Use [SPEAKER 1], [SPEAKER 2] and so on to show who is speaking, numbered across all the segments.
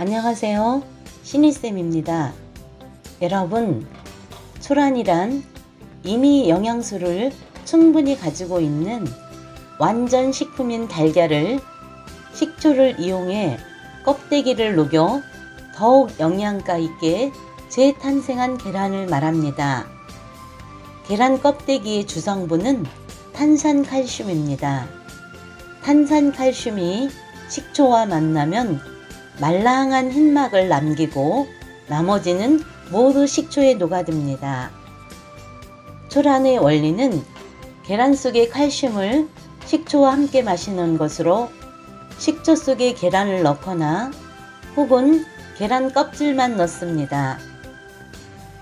[SPEAKER 1] 안녕하세요. 신이쌤입니다. 여러분, 소란이란 이미 영양소를 충분히 가지고 있는 완전 식품인 달걀을 식초를 이용해 껍데기를 녹여 더욱 영양가 있게 재탄생한 계란을 말합니다. 계란 껍데기의 주성분은 탄산칼슘입니다. 탄산칼슘이 식초와 만나면 말랑한 흰막을 남기고 나머지는 모두 식초에 녹아듭니다. 초란의 원리는 계란 속의 칼슘을 식초와 함께 마시는 것으로 식초 속에 계란을 넣거나 혹은 계란 껍질만 넣습니다.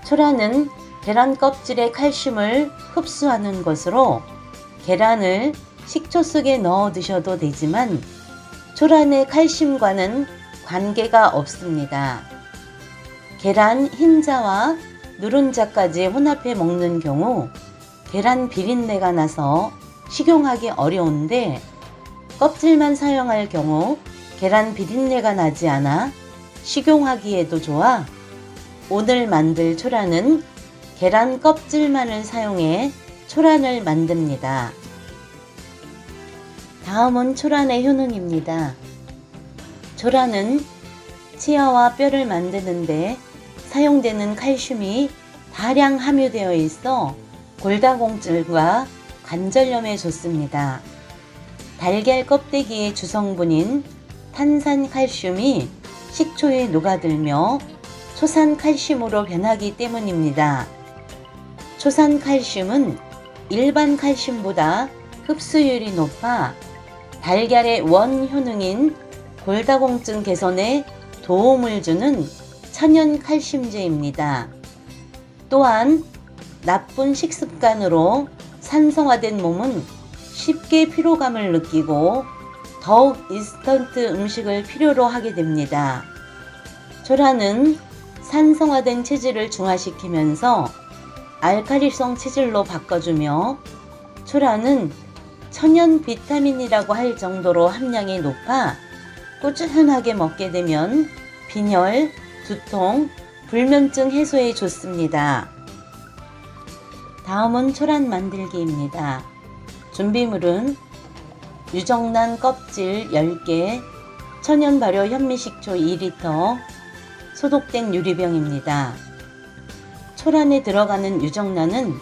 [SPEAKER 1] 초란은 계란 껍질의 칼슘을 흡수하는 것으로 계란을 식초 속에 넣어 드셔도 되지만 초란의 칼슘과는 관계가 없습니다. 계란 흰자와 누른자까지 혼합해 먹는 경우 계란 비린내가 나서 식용하기 어려운데 껍질만 사용할 경우 계란 비린내가 나지 않아 식용하기에도 좋아 오늘 만들 초란은 계란 껍질만을 사용해 초란을 만듭니다. 다음은 초란의 효능입니다. 초란은 치아와 뼈를 만드는데 사용되는 칼슘이 다량 함유되어 있어 골다공증과 관절염에 좋습니다. 달걀 껍데기의 주성분인 탄산칼슘이 식초에 녹아들며 초산칼슘으로 변하기 때문입니다. 초산칼슘은 일반 칼슘보다 흡수율이 높아 달걀의 원 효능인 골다공증 개선에 도움을 주는 천연 칼슘제입니다. 또한 나쁜 식습관으로 산성화된 몸은 쉽게 피로감을 느끼고 더욱 인스턴트 음식을 필요로 하게 됩니다. 초라는 산성화된 체질을 중화시키면서 알카리성 체질로 바꿔주며 초라는 천연 비타민이라고 할 정도로 함량이 높아 꾸준하게 먹게 되면 빈혈, 두통, 불면증 해소에 좋습니다. 다음은 초란 만들기입니다. 준비물은 유정란 껍질 10개, 천연 발효 현미식초 2리터, 소독된 유리병입니다. 초란에 들어가는 유정란은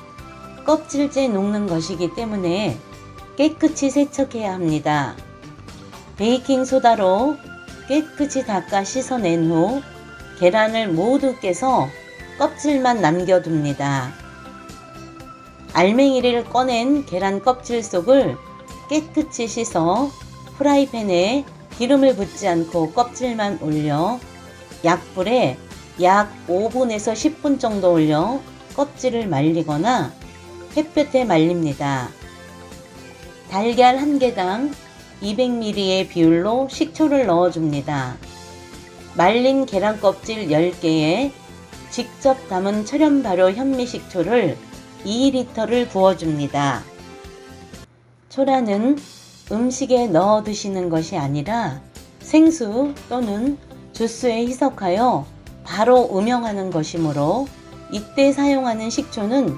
[SPEAKER 1] 껍질째 녹는 것이기 때문에 깨끗이 세척해야 합니다. 베이킹 소다로 깨끗이 닦아 씻어낸 후 계란을 모두 깨서 껍질만 남겨둡니다. 알맹이를 꺼낸 계란 껍질 속을 깨끗이 씻어 프라이팬에 기름을 붓지 않고 껍질만 올려 약불에 약 5분에서 10분 정도 올려 껍질을 말리거나 햇볕에 말립니다. 달걀 한 개당 200ml의 비율로 식초를 넣어줍니다. 말린 계란 껍질 10개에 직접 담은 철연 발효 현미 식초를 2리터를 부어줍니다. 초라는 음식에 넣어 드시는 것이 아니라 생수 또는 주스에 희석하여 바로 음용하는 것이므로 이때 사용하는 식초는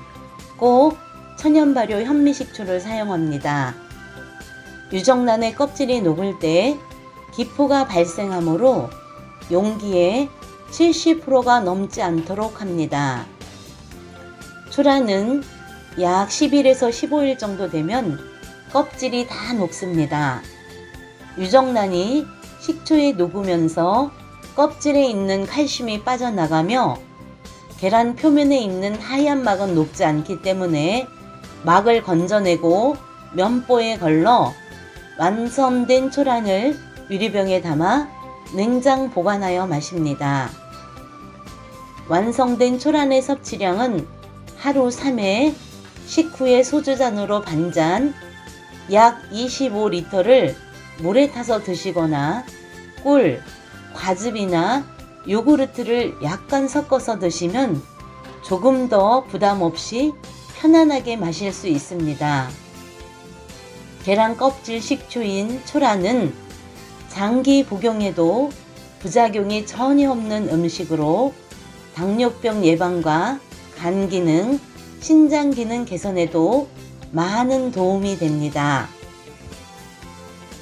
[SPEAKER 1] 꼭 천연 발효 현미 식초를 사용합니다. 유정란의 껍질이 녹을 때 기포가 발생하므로 용기에 70%가 넘지 않도록 합니다. 초라는 약 10일에서 15일 정도 되면 껍질이 다 녹습니다. 유정란이 식초에 녹으면서 껍질에 있는 칼슘이 빠져나가며 계란 표면에 있는 하얀 막은 녹지 않기 때문에 막을 건져내고 면보에 걸러 완성된 초란을 유리병에 담아 냉장 보관하여 마십니다. 완성된 초란의 섭취량은 하루 3회, 식후에 소주잔으로 반잔, 약 25리터를 물에 타서 드시거나 꿀, 과즙이나 요구르트를 약간 섞어서 드시면 조금 더 부담 없이 편안하게 마실 수 있습니다. 계란 껍질 식초인 초라는 장기 복용에도 부작용이 전혀 없는 음식으로 당뇨병 예방과 간 기능, 신장 기능 개선에도 많은 도움이 됩니다.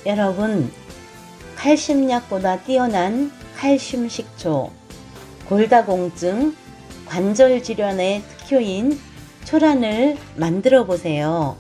[SPEAKER 1] 여러분, 칼슘약보다 뛰어난 칼슘 식초, 골다공증, 관절 질환의 특효인 초란을 만들어 보세요.